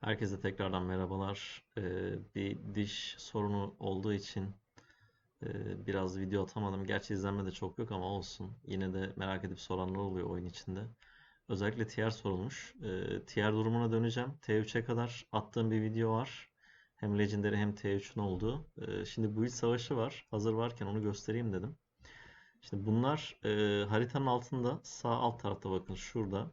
Herkese tekrardan merhabalar. Ee, bir diş sorunu olduğu için e, biraz video atamadım. Gerçi izlenme de çok yok ama olsun. Yine de merak edip soranlar oluyor oyun içinde. Özellikle tier sorulmuş. Ee, tier durumuna döneceğim. T3'e kadar attığım bir video var. Hem Legendary hem T3'ün olduğu. Ee, şimdi build savaşı var. Hazır varken onu göstereyim dedim. Şimdi bunlar e, haritanın altında sağ alt tarafta bakın şurada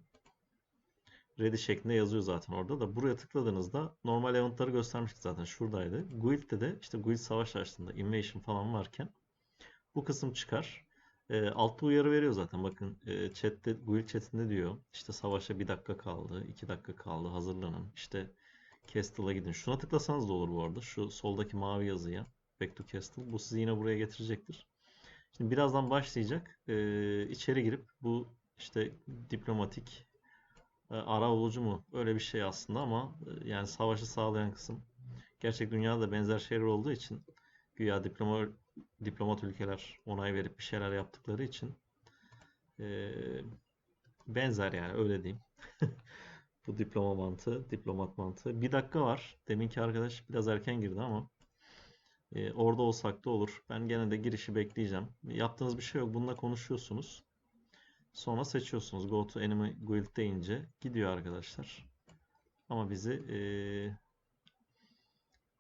ready şeklinde yazıyor zaten orada da. Buraya tıkladığınızda normal eventları göstermiştik zaten şuradaydı. Guild'de de işte Guild savaş açtığında invasion falan varken bu kısım çıkar. E, altta uyarı veriyor zaten. Bakın e, chatte, Guild chatinde diyor. İşte savaşa bir dakika kaldı, iki dakika kaldı, hazırlanın. İşte Castle'a gidin. Şuna tıklasanız da olur bu arada. Şu soldaki mavi yazıya. Back to Castle. Bu sizi yine buraya getirecektir. Şimdi birazdan başlayacak. E, içeri girip bu işte diplomatik e, ara olucu mu? Öyle bir şey aslında ama e, yani savaşı sağlayan kısım. Gerçek dünyada benzer şeyler olduğu için güya diploma, diplomat ülkeler onay verip bir şeyler yaptıkları için e, benzer yani öyle diyeyim. Bu diploma mantığı, diplomat mantığı. Bir dakika var. Deminki arkadaş biraz erken girdi ama e, orada olsak da olur. Ben gene de girişi bekleyeceğim. Yaptığınız bir şey yok. Bununla konuşuyorsunuz. Sonra seçiyorsunuz. Go to enemy guild deyince gidiyor arkadaşlar. Ama bizi ee,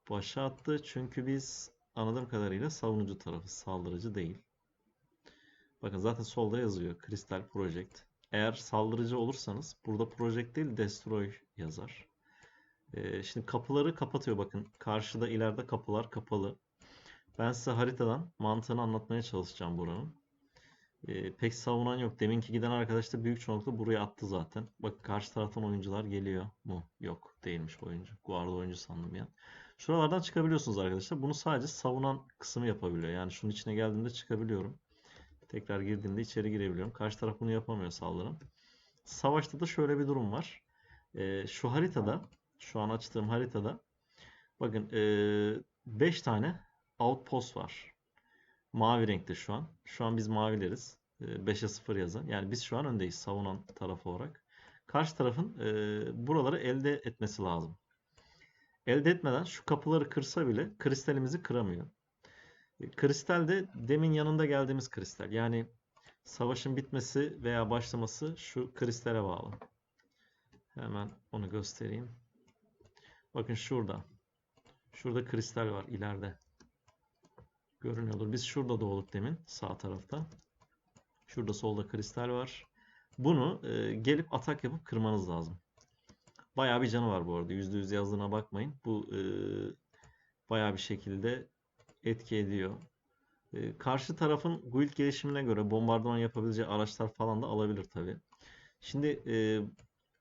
başa attı. Çünkü biz anladığım kadarıyla savunucu tarafı, saldırıcı değil. Bakın zaten solda yazıyor. Crystal Project. Eğer saldırıcı olursanız burada Project değil Destroy yazar. Ee, şimdi kapıları kapatıyor bakın. Karşıda ileride kapılar kapalı. Ben size haritadan mantığını anlatmaya çalışacağım buranın. Ee, pek savunan yok. Deminki giden arkadaş da büyük çoğunlukla buraya attı zaten. Bak karşı taraftan oyuncular geliyor mu? Yok değilmiş oyuncu. Guarda oyuncu sandım ya. Şuralardan çıkabiliyorsunuz arkadaşlar. Bunu sadece savunan kısmı yapabiliyor. Yani şunun içine geldiğimde çıkabiliyorum. Tekrar girdiğimde içeri girebiliyorum. Karşı taraf bunu yapamıyor saldırın. Savaşta da şöyle bir durum var. Ee, şu haritada, şu an açtığım haritada bakın 5 ee, tane outpost var. Mavi renkte şu an. Şu an biz mavileriz. 5'e 0 yazın. Yani biz şu an öndeyiz savunan taraf olarak. Karşı tarafın e, buraları elde etmesi lazım. Elde etmeden şu kapıları kırsa bile kristalimizi kıramıyor. E, kristal de demin yanında geldiğimiz kristal. Yani savaşın bitmesi veya başlaması şu kristale bağlı. Hemen onu göstereyim. Bakın şurada. Şurada kristal var ileride görünüyordur. Biz şurada doğduk demin sağ tarafta. Şurada solda kristal var. Bunu e, gelip atak yapıp kırmanız lazım. Bayağı bir canı var bu arada. %100 yazdığına bakmayın. Bu e, bayağı bir şekilde etki ediyor. E, karşı tarafın guild gelişimine göre bombardıman yapabileceği araçlar falan da alabilir tabi. Şimdi e,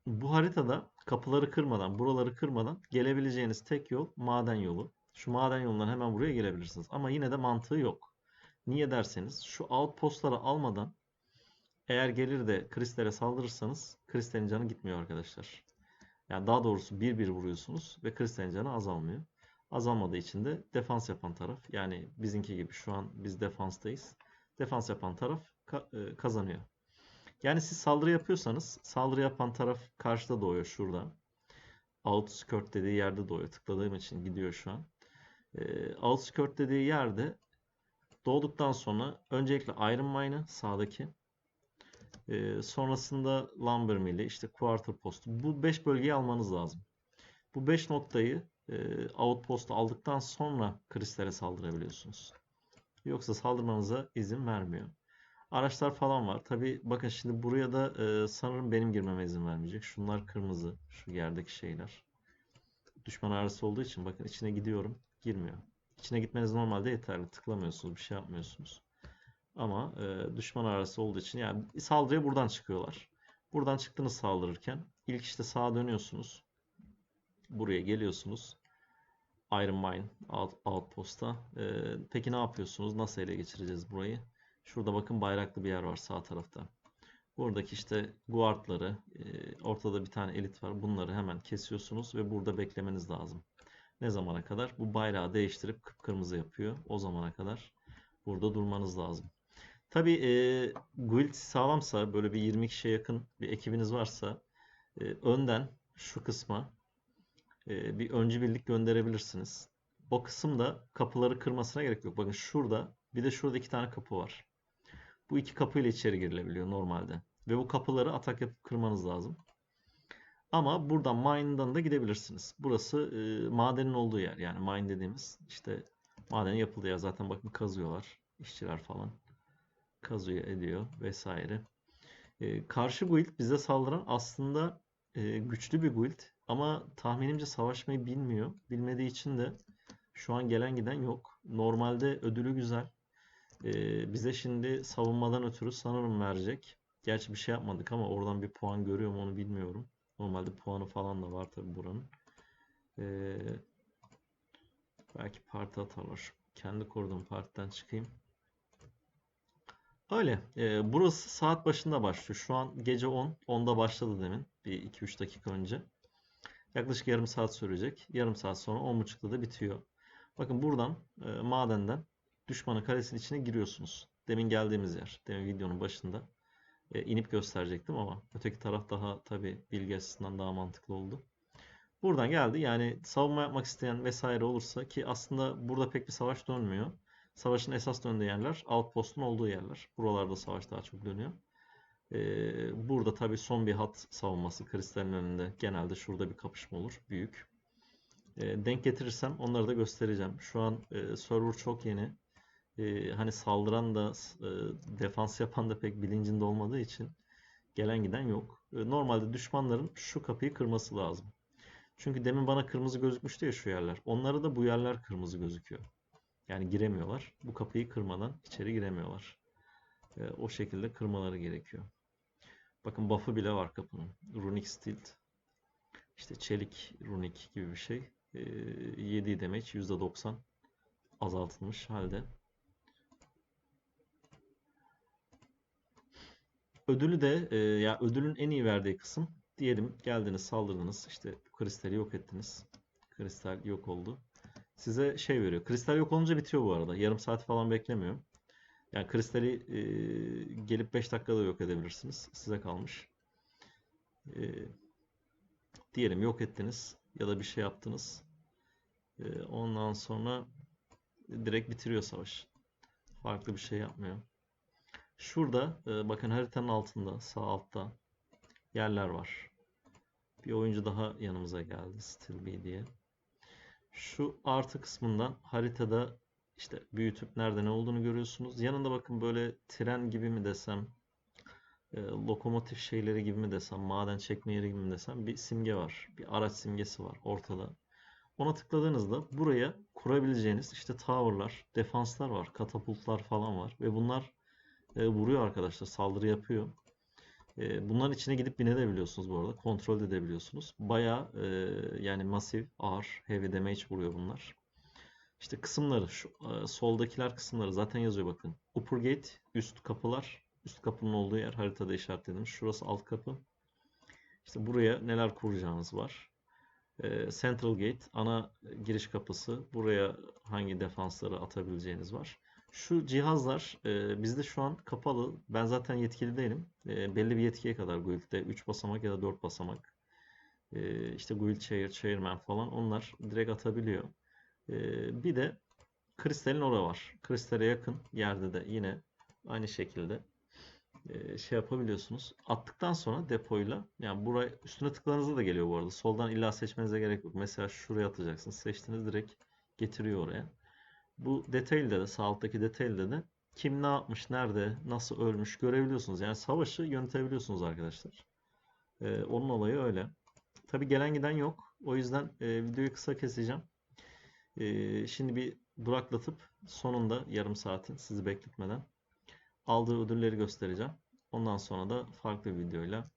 bu haritada kapıları kırmadan, buraları kırmadan gelebileceğiniz tek yol maden yolu. Şu maden yolundan hemen buraya gelebilirsiniz. Ama yine de mantığı yok. Niye derseniz şu outpostları almadan eğer gelir de kristale saldırırsanız kristalin canı gitmiyor arkadaşlar. Yani daha doğrusu bir bir vuruyorsunuz ve kristalin canı azalmıyor. Azalmadığı için de defans yapan taraf yani bizimki gibi şu an biz defanstayız. Defans yapan taraf e, kazanıyor. Yani siz saldırı yapıyorsanız saldırı yapan taraf karşıda doğuyor şurada. Outskirt dediği yerde doğuyor. Tıkladığım için gidiyor şu an e, outskirt dediği yerde doğduktan sonra öncelikle Iron Mine'ı sağdaki e, sonrasında Lumber Mill'i işte Quarter Post bu 5 bölgeyi almanız lazım. Bu 5 noktayı e, outpost aldıktan sonra kristale saldırabiliyorsunuz. Yoksa saldırmanıza izin vermiyor. Araçlar falan var. Tabi bakın şimdi buraya da e, sanırım benim girmeme izin vermeyecek. Şunlar kırmızı. Şu yerdeki şeyler. Düşman arası olduğu için bakın içine gidiyorum girmiyor. İçine gitmeniz normalde yeterli. Tıklamıyorsunuz, bir şey yapmıyorsunuz. Ama e, düşman arası olduğu için yani saldırıya buradan çıkıyorlar. Buradan çıktınız saldırırken ilk işte sağa dönüyorsunuz. Buraya geliyorsunuz. Iron Mine out, outpost'a. E, peki ne yapıyorsunuz? Nasıl ele geçireceğiz burayı? Şurada bakın bayraklı bir yer var sağ tarafta. Buradaki işte guardları, e, ortada bir tane elit var. Bunları hemen kesiyorsunuz ve burada beklemeniz lazım. Ne zamana kadar? Bu bayrağı değiştirip kıpkırmızı yapıyor. O zamana kadar burada durmanız lazım. Tabii e, guild sağlamsa böyle bir 20 kişiye yakın bir ekibiniz varsa e, önden şu kısma e, bir öncü birlik gönderebilirsiniz. O kısımda kapıları kırmasına gerek yok. Bakın şurada bir de şurada iki tane kapı var. Bu iki kapıyla içeri girilebiliyor normalde. Ve bu kapıları atak yapıp kırmanız lazım. Ama buradan mine'dan da gidebilirsiniz. Burası e, madenin olduğu yer. Yani mine dediğimiz işte madenin yapıldığı yer. Zaten bakın kazıyorlar. işçiler falan. Kazıyor ediyor vesaire. E, karşı guild bize saldıran aslında e, güçlü bir guild. Ama tahminimce savaşmayı bilmiyor. Bilmediği için de şu an gelen giden yok. Normalde ödülü güzel. E, bize şimdi savunmadan ötürü sanırım verecek. Gerçi bir şey yapmadık ama oradan bir puan görüyor mu onu bilmiyorum. Normalde puanı falan da var tabi buranın. Ee, belki parti atarlar. Kendi kurduğum partiden çıkayım. Öyle. Ee, burası saat başında başlıyor. Şu an gece 10. 10'da başladı demin. Bir 2-3 dakika önce. Yaklaşık yarım saat sürecek. Yarım saat sonra 10.30'da da bitiyor. Bakın buradan e, madenden düşmanın kalesinin içine giriyorsunuz. Demin geldiğimiz yer. Demin videonun başında e, inip gösterecektim ama öteki taraf daha tabi bilgi açısından daha mantıklı oldu. Buradan geldi. Yani savunma yapmak isteyen vesaire olursa ki aslında burada pek bir savaş dönmüyor. Savaşın esas döndüğü yerler outpost'un olduğu yerler. Buralarda savaş daha çok dönüyor. Ee, burada tabi son bir hat savunması kristalin önünde. Genelde şurada bir kapışma olur. Büyük. Ee, denk getirirsem onları da göstereceğim. Şu an e, server çok yeni e, hani saldıran da e, defans yapan da pek bilincinde olmadığı için gelen giden yok. E, normalde düşmanların şu kapıyı kırması lazım. Çünkü demin bana kırmızı gözükmüştü ya şu yerler. Onlara da bu yerler kırmızı gözüküyor. Yani giremiyorlar. Bu kapıyı kırmadan içeri giremiyorlar. E, o şekilde kırmaları gerekiyor. Bakın buff'ı bile var kapının. Runic Steel. İşte çelik runic gibi bir şey. E, 7 damage %90 azaltılmış halde. Ödülü de e, ya ödülün en iyi verdiği kısım diyelim geldiniz saldırdınız işte kristali yok ettiniz. Kristal yok oldu. Size şey veriyor. Kristal yok olunca bitiyor bu arada. Yarım saat falan beklemiyor. Yani kristali e, gelip 5 dakikada yok edebilirsiniz. Size kalmış. E, diyelim yok ettiniz ya da bir şey yaptınız. E, ondan sonra direkt bitiriyor savaş. Farklı bir şey yapmıyor. Şurada e, bakın haritanın altında sağ altta yerler var. Bir oyuncu daha yanımıza geldi. Still B diye. Şu artı kısmından haritada işte büyütüp nerede ne olduğunu görüyorsunuz. Yanında bakın böyle tren gibi mi desem, e, lokomotif şeyleri gibi mi desem, maden çekme yeri gibi mi desem bir simge var. Bir araç simgesi var ortada. Ona tıkladığınızda buraya kurabileceğiniz işte tower'lar, defanslar var, katapultlar falan var ve bunlar e, vuruyor arkadaşlar. Saldırı yapıyor. E, bunların içine gidip binebiliyorsunuz bu arada. Kontrol edebiliyorsunuz. Baya e, yani masif, ağır, heavy damage vuruyor bunlar. İşte kısımları, şu e, soldakiler kısımları zaten yazıyor bakın. Upper gate, üst kapılar. Üst kapının olduğu yer haritada işaretledim. Şurası alt kapı. İşte buraya neler kuracağınız var. E, Central Gate, ana giriş kapısı. Buraya hangi defansları atabileceğiniz var. Şu cihazlar e, bizde şu an kapalı. Ben zaten yetkili değilim. E, belli bir yetkiye kadar Guild'de 3 basamak ya da 4 basamak. E, işte Guild Chair, Chairman falan onlar direkt atabiliyor. E, bir de kristalin ora var. Kristale yakın yerde de yine aynı şekilde e, şey yapabiliyorsunuz. Attıktan sonra depoyla yani buraya üstüne tıkladığınızda da geliyor bu arada. Soldan illa seçmenize gerek yok. Mesela şuraya atacaksınız. Seçtiniz direkt getiriyor oraya. Bu detailde de sağ alttaki de kim ne yapmış, nerede, nasıl ölmüş görebiliyorsunuz. Yani savaşı yönetebiliyorsunuz arkadaşlar. Ee, onun olayı öyle. Tabi gelen giden yok. O yüzden e, videoyu kısa keseceğim. E, şimdi bir duraklatıp sonunda yarım saatin sizi bekletmeden aldığı ödülleri göstereceğim. Ondan sonra da farklı bir videoyla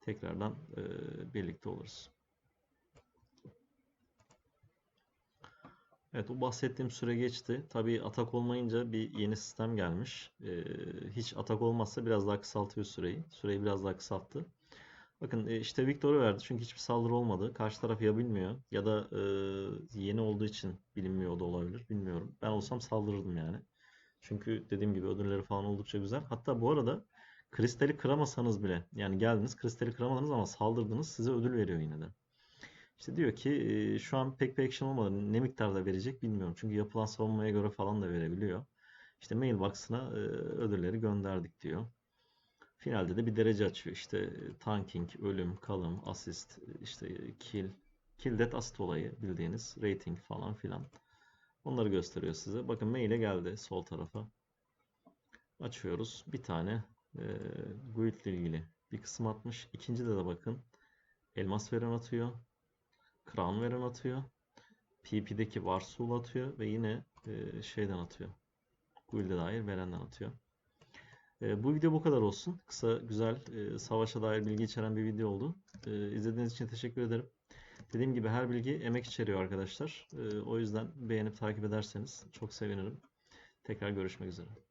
tekrardan e, birlikte oluruz. Evet o bahsettiğim süre geçti. Tabii atak olmayınca bir yeni sistem gelmiş. Ee, hiç atak olmazsa biraz daha kısaltıyor süreyi. Süreyi biraz daha kısalttı. Bakın e, işte Victor'u verdi çünkü hiçbir saldırı olmadı. Karşı taraf ya bilmiyor ya da e, yeni olduğu için bilinmiyor da olabilir. Bilmiyorum. Ben olsam saldırırdım yani. Çünkü dediğim gibi ödülleri falan oldukça güzel. Hatta bu arada kristali kıramasanız bile yani geldiniz kristali kıramadınız ama saldırdınız size ödül veriyor yine de. İşte diyor ki şu an pek bir action olmadı. Ne miktarda verecek bilmiyorum. Çünkü yapılan savunmaya göre falan da verebiliyor. İşte mailbox'ına e, ödülleri gönderdik diyor. Finalde de bir derece açıyor. İşte tanking, ölüm, kalım, assist, işte kill, kill death assist olayı bildiğiniz rating falan filan. Onları gösteriyor size. Bakın maile geldi sol tarafa. Açıyoruz. Bir tane e, guild ile ilgili bir kısım atmış. İkincide de bakın elmas veren atıyor. Crown veren atıyor. PvP'deki Varsul atıyor ve yine e, şeyden atıyor. Guild'e dair verenden atıyor. E, bu video bu kadar olsun. Kısa, güzel, e, savaşa dair bilgi içeren bir video oldu. E, izlediğiniz için teşekkür ederim. Dediğim gibi her bilgi emek içeriyor arkadaşlar. E, o yüzden beğenip takip ederseniz çok sevinirim. Tekrar görüşmek üzere.